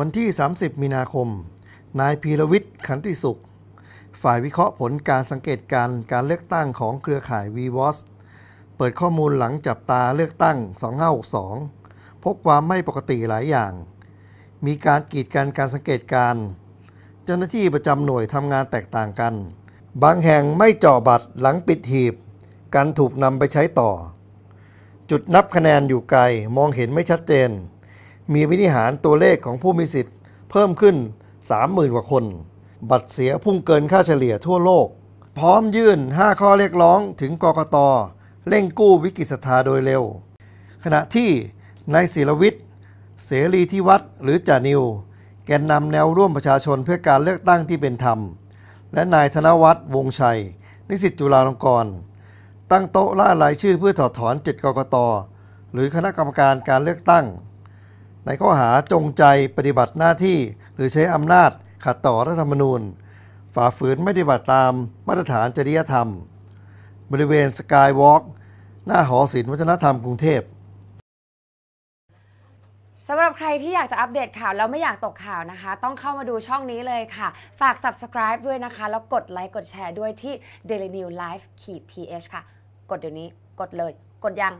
วันที่ 30 มีนาคม นายพีรวิทย์ขันติสุข ฝ่ายวิเคราะห์ผลการสังเกตการณ์การเลือกตั้งของเครือข่าย v ีวอสเปิดข้อมูลหลังจับตาเลือกตั้ง 2562 พบความไม่ปกติหลายอย่าง มีการกีดกันการสังเกตการณ์เจ้าหน้าที่ประจำหน่วยทำงานแตกต่างกัน บางแห่งไม่เจาะบัตรหลังปิดหีบ การถูกนำไปใช้ต่อ จุดนับคะแนนอยู่ไกลมองเห็นไม่ชัดเจน มีวินิหารตัวเลขของผู้มีสิทธิ์ เพิ่มขึ้น 30,000 กว่าคน บัตรเสียพุ่งเกินค่าเฉลี่ยทั่วโลก พร้อมยื่น 5 ข้อเรียกร้องถึงกกตเร่งกู้วิกฤตศรัทธาโดยเร็ว ขณะที่นายศิรวิทย์เสรีที่วัดหรือจ่านิว แกนนำแนวร่วมประชาชนเพื่อการเลือกตั้งที่เป็นธรรม และนายธนวัฒน์วงชัย นิสิตจุฬาลงกรณ์ตั้งโต๊ะล่ารายชื่อเพื่อถอดถอน7กกตหรือคณะกรรมการการเลือกตั้ง ในข้อหาจงใจปฏิบัติหน้าที่ หรือใช้อำนาจขัดต่อรัฐธรรมนูญ ฝ่าฝืนไม่ปฏิบัติตามมาตรฐานจริยธรรม บริเวณสกายวอล์กหน้าหอศิลป์วัฒนธรรมกรุงเทพสำหรับใครที่อยากจะอัปเดตข่าวแล้วไม่อยากตกข่าวนะคะ ต้องเข้ามาดูช่องนี้เลยค่ะ ฝาก subscribe ด้วยนะคะ แล้วกดไลค์กดแชร์ด้วยที่ daily new life ขีด th ค่ะ กดเดี๋ยวนี้กดเลย กดยัง